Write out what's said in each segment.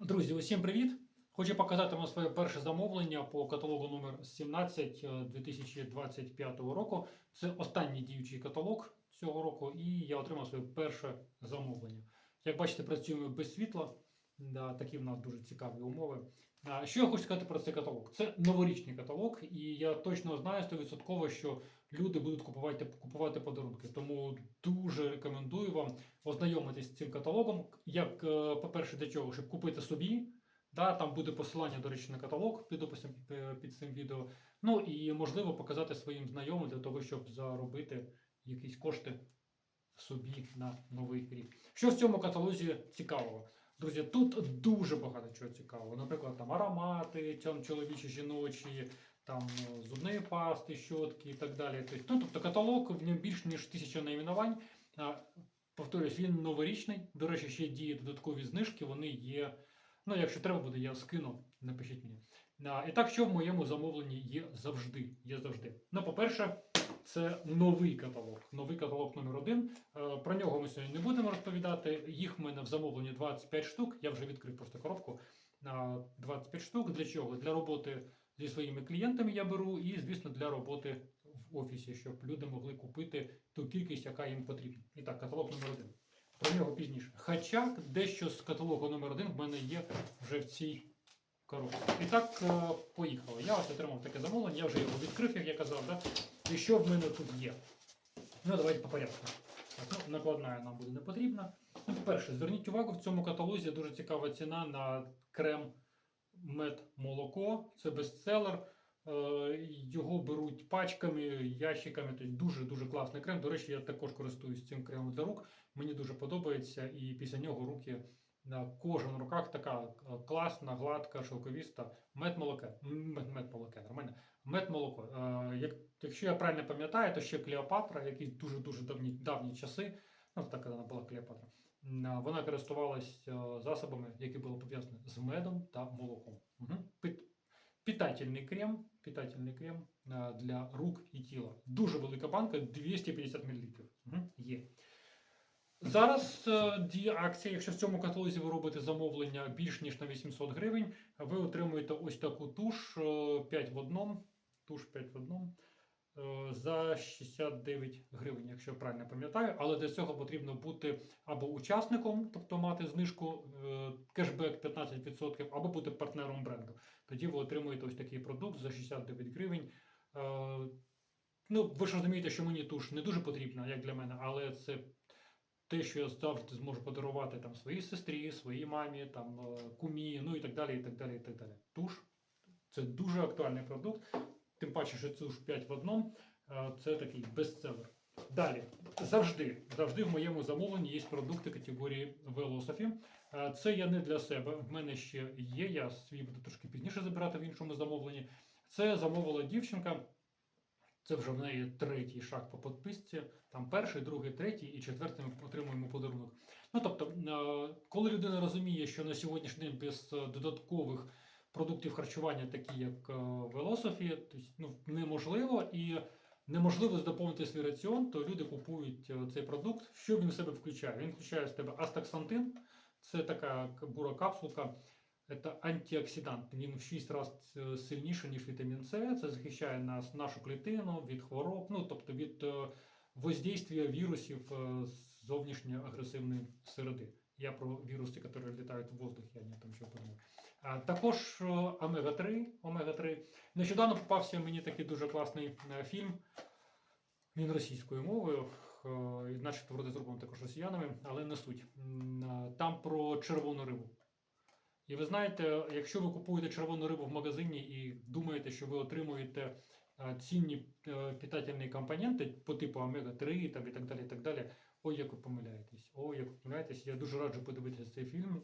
Друзі, усім привіт! Хочу показати вам своє перше замовлення по каталогу номер 17 е, 2025 року. Це останній діючий каталог цього року, і я отримав своє перше замовлення. Як бачите, працюємо без світла. Да, такі в нас дуже цікаві умови. Що я хочу сказати про цей каталог? Це новорічний каталог, і я точно знаю 100%, що люди будуть купувати, купувати подарунки. Тому дуже рекомендую вам ознайомитись з цим каталогом. Як, е, по-перше, для чого? Щоб купити собі. Да, там буде посилання, до речі, на каталог під описом е, під цим відео. Ну і можливо показати своїм знайомим для того, щоб заробити якісь кошти собі на новий рік. Що в цьому каталозі цікавого? Друзі, тут дуже багато чого цікавого. Наприклад, там аромати, там чоловічі, жіночі, там е, зубні пасти, щотки і так далі. Тобто, ну, тобто каталог в ньому більш ніж тисяча найменувань. Повторюсь, він новорічний. До речі, ще діє додаткові знижки. Вони є. Ну, якщо треба буде, я скину, напишіть мені. І так, що в моєму замовленні є завжди. Є завжди. Ну, по-перше, це новий каталог. Новий каталог номер один. Е, Про нього ми сьогодні не будемо розповідати. Їх в мене в замовленні 25 штук. Я вже відкрив просто коробку. А, 25 штук. Для чого? Для роботи зі своїми клієнтами я беру, і, звісно, для роботи в офісі, щоб люди могли купити ту кількість, яка їм потрібна. І так, каталог номер один. Про нього пізніше. Хоча дещо з каталогу номер один в мене є вже в цій коробці. І так, е, поїхало. Я ось отримав таке замовлення, я вже його відкрив, як я казав. Да? І що в мене тут є? Ну, давайте по порядку. Так, ну, накладна нам буде не потрібна. Ну, по-перше, зверніть увагу, в цьому каталозі дуже цікава ціна на крем мед молоко. Це бестселер. Е, Його беруть пачками, ящиками. Тобто дуже-дуже класний крем. До речі, я також користуюсь цим кремом для рук. Мені дуже подобається, і після нього руки на кожен руках така класна, гладка, шелковіста. Мед молоке. Мед молоке, нормально. Мед молоко. Е, Як, якщо я правильно пам'ятаю, то ще Клеопатра, якісь дуже-дуже давні, давні часи. Ну, так вона була Клеопатра. м, Вона користувалась е, засобами, які були пов'язані з медом та молоком. Угу. Питательний крем, питательний крем е, для рук і тіла. Дуже велика банка, 250 мл. Угу. Є. Зараз е, діє акція. Якщо в цьому каталозі ви робите замовлення більш ніж на 800 гривень, ви отримуєте ось таку туш е, 5 в одному. Туш 5 в одному. е, За 69 гривень, якщо я правильно пам'ятаю, але для цього потрібно бути або учасником, тобто мати знижку е, кешбек 15%, або бути партнером бренду. Тоді ви отримуєте ось такий продукт за 69 гривень. Е, Ну, ви ж розумієте, що мені туш не дуже потрібна, як для мене, але це те, що я завжди зможу подарувати там своїй сестрі, своїй мамі, там кумі, ну і так далі. і так далі, і так далі. Туш це дуже актуальний продукт. Тим паче, що туш 5 в одному. е, Це такий бестселер. Далі, завжди, завжди в моєму замовленні є продукти категорії Velosophy. Е, Це я не для себе. В мене ще є. Я свій буду трошки пізніше забирати в іншому замовленні. Це замовила дівчинка. Це вже в неї третій шаг по підписці. Там перший, другий, третій і четвертий ми отримуємо подарунок. Ну тобто, е, коли людина розуміє, що на сьогоднішній день без додаткових продуктів харчування, такі як е, Велософі, ну, неможливо і неможливо доповнити свій раціон, то люди купують е, цей продукт. Що він в себе включає? Він включає в себе астаксантин, це така бура капсулка. Це антиоксидант. Він в 6 разів сильніший, ніж вітамін С. Це захищає нас, нашу клітину від хвороб, ну тобто від е, воздействия вірусів е, з зовнішньої агресивної середи. Я про віруси, які літають в воздух, я не там що подумав. Також е, омега-3. Омега-3. Нещодавно попався мені такий дуже класний е, фільм. Він російською мовою, е, начебто вроде зроблений також росіянами, але не суть. Там про червону рибу. І ви знаєте, якщо ви купуєте червону рибу в магазині і думаєте, що ви отримуєте е, цінні питательні компоненти по типу омега-3 там, і так далі, і так далі, ой, як ви помиляєтесь. Ой, як ви помиляєтесь. Я дуже раджу подивитися цей фільм.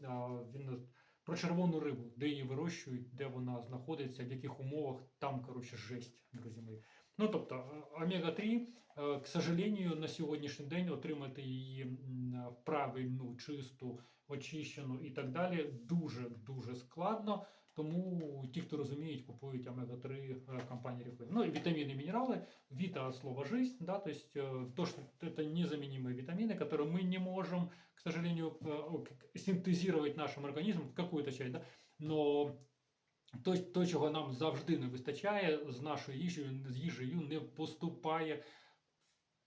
Він про червону рибу, де її вирощують, де вона знаходиться, в яких умовах. Там, коротше, жесть, друзі мої. Ну, тобто, е, омега-3, е, к сожалению, на сьогоднішній день отримати її правильну, чисту, очищену і так далі дуже дуже складно. Тому ті, хто розуміють, купують омега-3 е, компанії Reflame. Ну и витамины, минералы. Вита от слова жизнь, да, то есть э, то, что это незаменимые витамины, которые мы не можем, к сожалению, э, к- синтезировать нашим организмом, какую-то часть, да, но то, то, чого нам завжди не вистачає, з нашою їжею, з їжею не поступає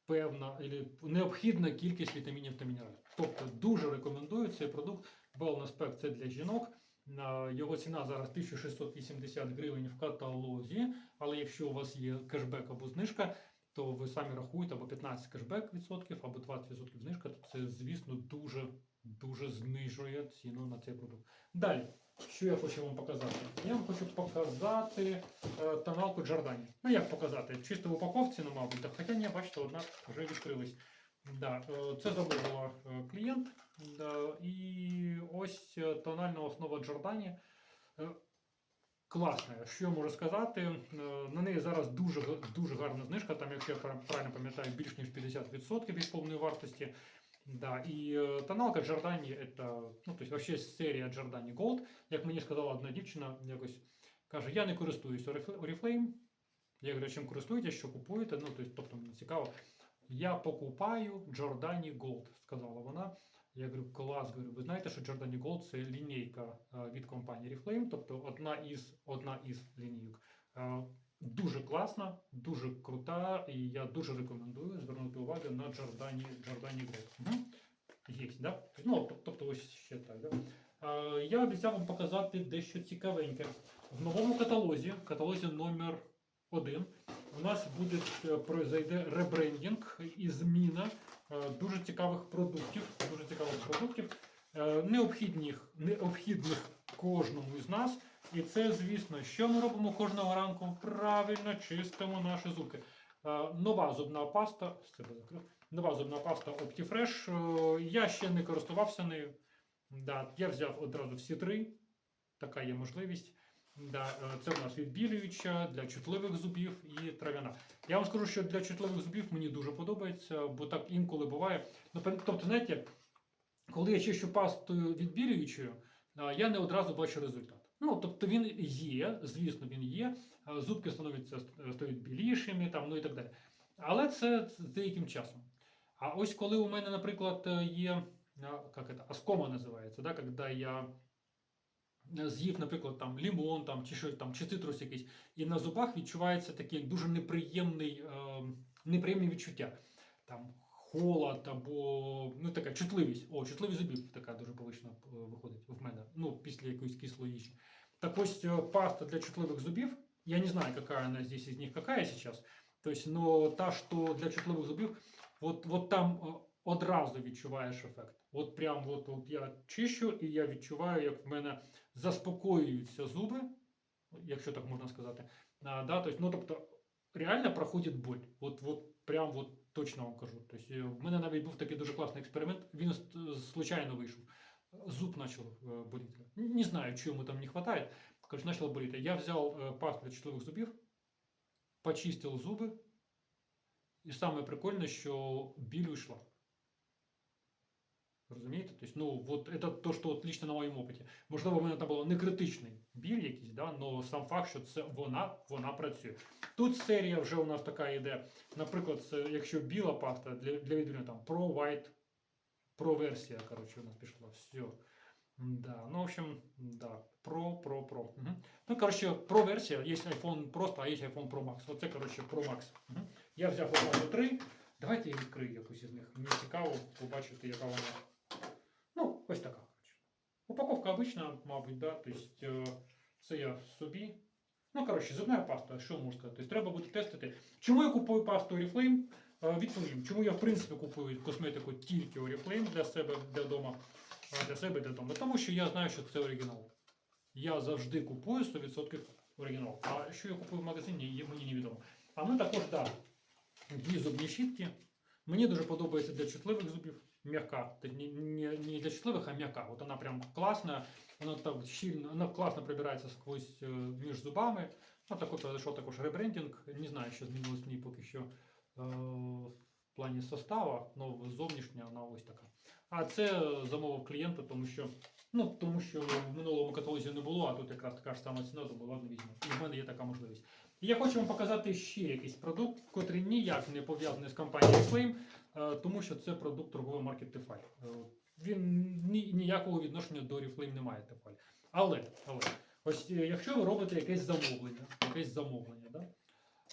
певна или необхідна кількість вітамінів та мінералів. Тобто дуже рекомендую цей продукт Wellness Pack це для жінок. На- Його ціна зараз 1680 гривень в каталозі, але якщо у вас є кешбек або знижка, то ви самі рахуєте або 15 кешбек відсотків, або 20 відсотків знижка, то це, звісно, дуже, дуже знижує ціну на цей продукт. Далі, що я хочу вам показати? Я вам хочу показати е, тоналку Джордані. Ну як показати? Чисто в упаковці, ну, мабуть, хоча ні, бачите, одна вже відкрилась. Да, е, це замовила е, клієнт. Да, і ось е, тональна основа Джордані. Класна, що я можу сказати. На неї зараз дуже, дуже гарна знижка. Там, якщо я правильно пам'ятаю, більш ніж 50% від повної вартості. Да, і тоналка это, ну, вообще серія Giordani Gold. Як мені сказала одна дівчина, якось каже, я не користуюсь Orifl- Oriflame. Я говорю, чим користуєтесь, що купуєте? Ну, тобто, тобто мені цікаво. Я покупаю Giordani Gold, сказала вона. Я говорю, клас, говорю, ви знаєте, що Giordani Gold це лінійка е, від компанії Reflame, тобто одна із, одна із лінійок. Е, Дуже класна, дуже крута, і я дуже рекомендую звернути увагу на Giordani, Giordani Gold. Угу. Є, да? Ну, тобто ось ще так. Да? Е, Я обіцяв вам показати дещо цікавеньке. В новому каталозі, каталозі номер 1 у нас буде е, произойде ребрендінг і зміна е, дуже цікавих продуктів. Дуже цікавих продуктів, е, необхідних, необхідних кожному із нас. І це, звісно, що ми робимо кожного ранку? Правильно чистимо наші зубки. Нова зубна паста. Нова зубна паста Optifresh. Я ще не користувався нею. Да, я взяв одразу всі три. Така є можливість. Да, е, це у нас відбілююча для чутливих зубів і трав'яна. Я вам скажу, що для чутливих зубів мені дуже подобається, бо так інколи буває. Тобто, знаєте, коли я чищу пастою відбілюючою, я не одразу бачу результат. Ну, тобто він є, звісно, він є. Зубки становляться е, стають білішими, там, ну і так далі. Але це з деяким часом. А ось коли у мене, наприклад, е, є як це, аскома називається, да, коли я е, з'їв, наприклад, там лімон там, чи, що, там, чи цитрус якийсь, і на зубах відчувається такий дуже неприємний, е, неприємне відчуття. Там, холод або ну, така чутливість. О, чутливість зубів така дуже повищена е, виходить в мене. Ну, після якоїсь кислої їжі. Так ось е, паста для чутливих зубів. Я не знаю, какая она здесь из них какая сейчас. То есть, но та, що для чутливих зубів, от, от там е, одразу відчуваєш ефект. От прям от, от я чищу, і я відчуваю, як в мене заспокоюються зуби, якщо так можна сказати. А, да, то ну, тобто, реально проходить боль. От, от прям от точно вам кажу. Тобто, в мене навіть був такий дуже класний експеримент, він случайно вийшов. Зуб почав е, боліти. Не знаю, чого там не вистачає. Короче, почало боліти. Я взяв е, пасту для чутливих зубів, почистив зуби, і саме прикольне, що біль ушла. Розумієте? Тобто, ну, от це то, що от лично на моєму опиті. Можливо, в мене там було не критичний біль якийсь, да, але сам факт, що це вона, вона працює. Тут серія вже у нас така йде. Наприклад, це, якщо біла паста для, для відвідування там Pro White, Pro версія, коротше, у нас пішла. Все. Да, ну, в общем, да, Pro, Pro, Pro. Угу. Ну, коротше, Pro версія, є iPhone просто, а є iPhone Pro Max. Оце, коротше, Pro Max. Угу. Я взяв одразу три. Давайте я відкрию якусь із них. Мені цікаво побачити, яка вона. Ось така. коротше. Упаковка обична, мабуть, да. Тобто, е, це я собі. Ну, коротше, зубна паста, що можна сказати? Тобто, треба буде тестити. Чому я купую пасту Oriflame? Е, Відповім, чому я в принципі купую косметику тільки Oriflame для себе для дома, а для себе для дому. Тому що я знаю, що це оригінал. Я завжди купую 100% оригінал. А що я купую в магазині, мені невідомо. А ми також, да, дві зубні щітки. Мені дуже подобається для чутливих зубів. М'яка. Не, не, не для чутливих, а м'яка. От вона прям класна, вона так щільно, вона класно прибирається сквозь е, між зубами. Ну, також зайшов також ребрендінг. Не знаю, що змінилось в ній поки що е, в плані состава, але зовнішня вона ось така. А це замовив клієнта, тому що Ну, тому що в минулому каталозі не було, а тут якраз така ж сама ціна, тому ладно візьму. І в мене є така можливість. Я хочу вам показати ще якийсь продукт, котрий ніяк не пов'язаний з компанією Flame, тому що це продукт торгової марки Tefal. Е, Він ні, ніякого відношення до Reflame не має Tefal. Але, але ось е, якщо ви робите якесь замовлення, якесь замовлення, да?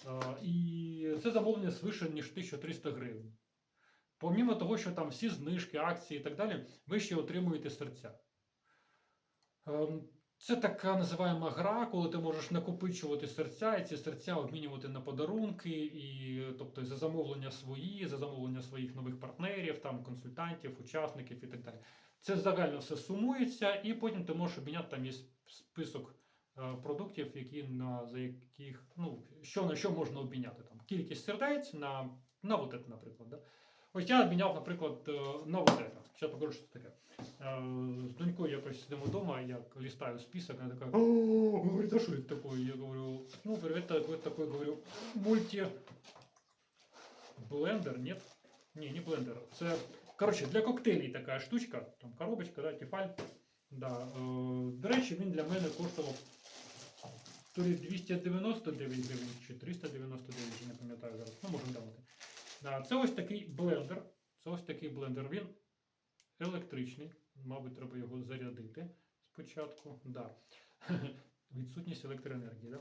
е, і це замовлення свише ніж 1300 гривень. Помімо того, що там всі знижки, акції і так далі, ви ще отримуєте серця. Це така називаємо гра, коли ти можеш накопичувати серця, і ці серця обмінювати на подарунки, і тобто за замовлення свої, за замовлення своїх нових партнерів, там консультантів, учасників і так далі. Це загально все сумується, і потім ти можеш обміняти там є список е, продуктів, які на за яких ну що на що можна обміняти там кількість сердець на, на вот это, наприклад. Да? Ось я обміняв, наприклад, е, на вот это. Зараз покажу, що це таке. Е, З донькою якось сидимо вдома, я листаю список, вона така, «О, говорит, а що це таке? Я говорю, ну, говорю, это какой-то такой, говорю, мульти... Блендер, нет? Не, не блендер. Це, коротше, для коктейлей така штучка, там коробочка, да, тефаль. Да. Е, до речі, він для мене коштував то ли 299 гривень чи 399, я не пам'ятаю зараз. Ну, можемо глянути. Це ось такий блендер. Це ось такий блендер. Він електричний. Мабуть, треба його зарядити спочатку. Да. Відсутність електроенергії. Да?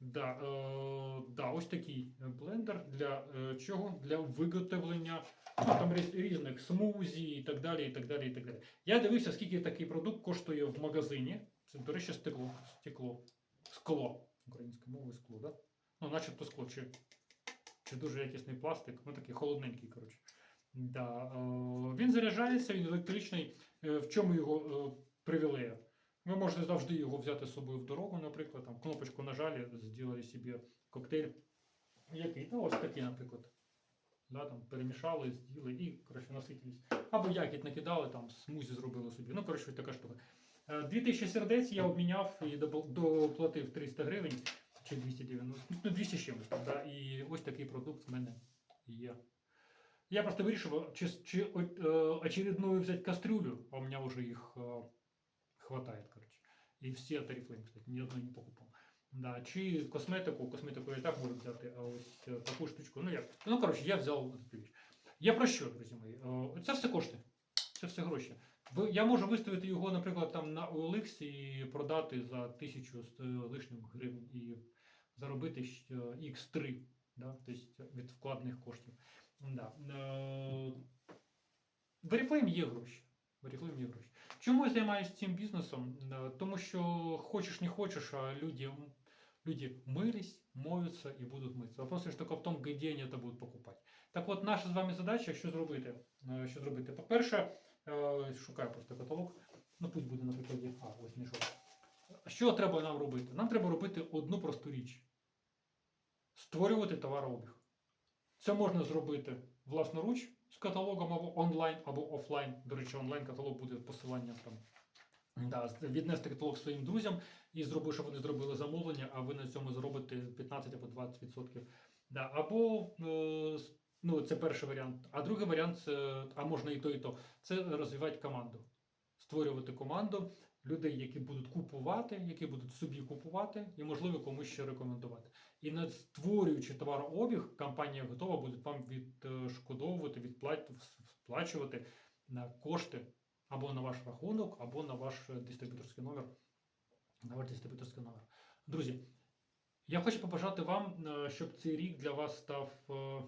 Да, е, да, ось такий блендер для е, чого? Для виготовлення ну, там різ- різних смузі і так далі. і так далі, і так далі. Я дивився, скільки такий продукт коштує в магазині. Це, до речі, стекло. Стекло. Скло. Українською мовою скло, да? Ну, начебто скло, чи, чи дуже якісний пластик, ну такий холодненький, коротше. Да, е, він заряджається, він електричний. Е, в чому його е, привілея? Ви можете завжди його взяти з собою в дорогу, наприклад, там кнопочку нажали, зробили собі коктейль. Який? Ну, ось такий, наприклад. Да, там, перемішали, з'їли і коротше, наситились. Або ягід накидали, там смузі зробили собі. Ну, коротше, така штука. Е, 2000 сердець я обміняв і доплатив 300 гривень чи 290, ну 200 з чимось. Да, і ось такий продукт в мене є. Я просто вирішив, чи, чи е, очередную взять кастрюлю, а у меня уже их э, хватает, короче. И все от кстати, ни одной не покупал. Да, чи косметику, косметику я і так можу взяти, а ось е, таку штучку, ну як. Ну, коротше, я взяв річ. Я про що, друзі мої? Е, Це все кошти. Це все гроші. Я можу виставити його, наприклад, там на OLX і продати за тисячу з е, лишнім гривень і заробити е, X3 да, тобто від вкладених коштів. Да. Е, В є гроші. Oriflame є гроші. Чому я займаюся цим бізнесом? Е, Тому що хочеш не хочеш, а люди, люди мились, моються і будуть митися. Вопрос лише тільки в тому, де вони це будуть покупати. Так от, наша з вами задача, що зробити? Що зробити? По-перше, е, шукаю просто каталог. Ну, пусть буде, наприклад, а, ось знайшов. Що треба нам робити? Нам треба робити одну просту річ: створювати товарообіг. Це можна зробити власноруч з каталогом або онлайн, або офлайн. До речі, онлайн-каталог буде посиланням там. Да, віднести каталог своїм друзям і зробити, щоб вони зробили замовлення, а ви на цьому зробите 15 або 20%. Да, або е, ну, це перший варіант. А другий варіант це, а можна і то, і то, це розвивати команду. Створювати команду людей, які будуть купувати, які будуть собі купувати, і, можливо, комусь ще рекомендувати. І не створюючи товарообіг, компанія готова буде вам відшкодовувати, сплачувати на кошти або на ваш рахунок, або на ваш дистриб'юторський номер. На ваш дистриб'юторський номер. Друзі, я хочу побажати вам, е, щоб цей рік для вас став, е,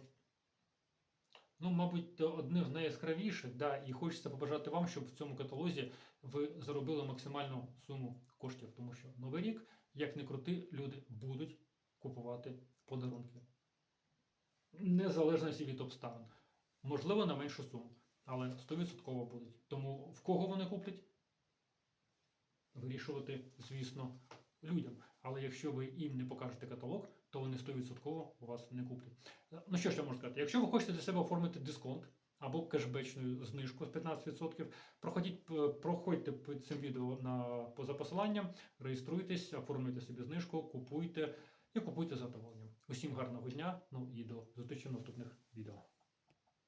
ну, мабуть, одним з найяскравіших. Да, і хочеться побажати вам, щоб в цьому каталозі ви заробили максимальну суму коштів, тому що новий рік, як не крути, люди будуть купувати подарунки. Незалежно від обставин. Можливо, на меншу суму, але 100% будуть. Тому в кого вони куплять? Вирішувати, звісно, людям. Але якщо ви їм не покажете каталог, то вони 100% у вас не куплять. Ну що ж я можу сказати? Якщо ви хочете для себе оформити дисконт або кешбечну знижку з 15%, проходіть, проходьте під цим відео на, поза посиланням, реєструйтесь, оформлюйте собі знижку, купуйте і купуйте задоволення. Усім гарного дня, ну і до зустрічі в наступних відео.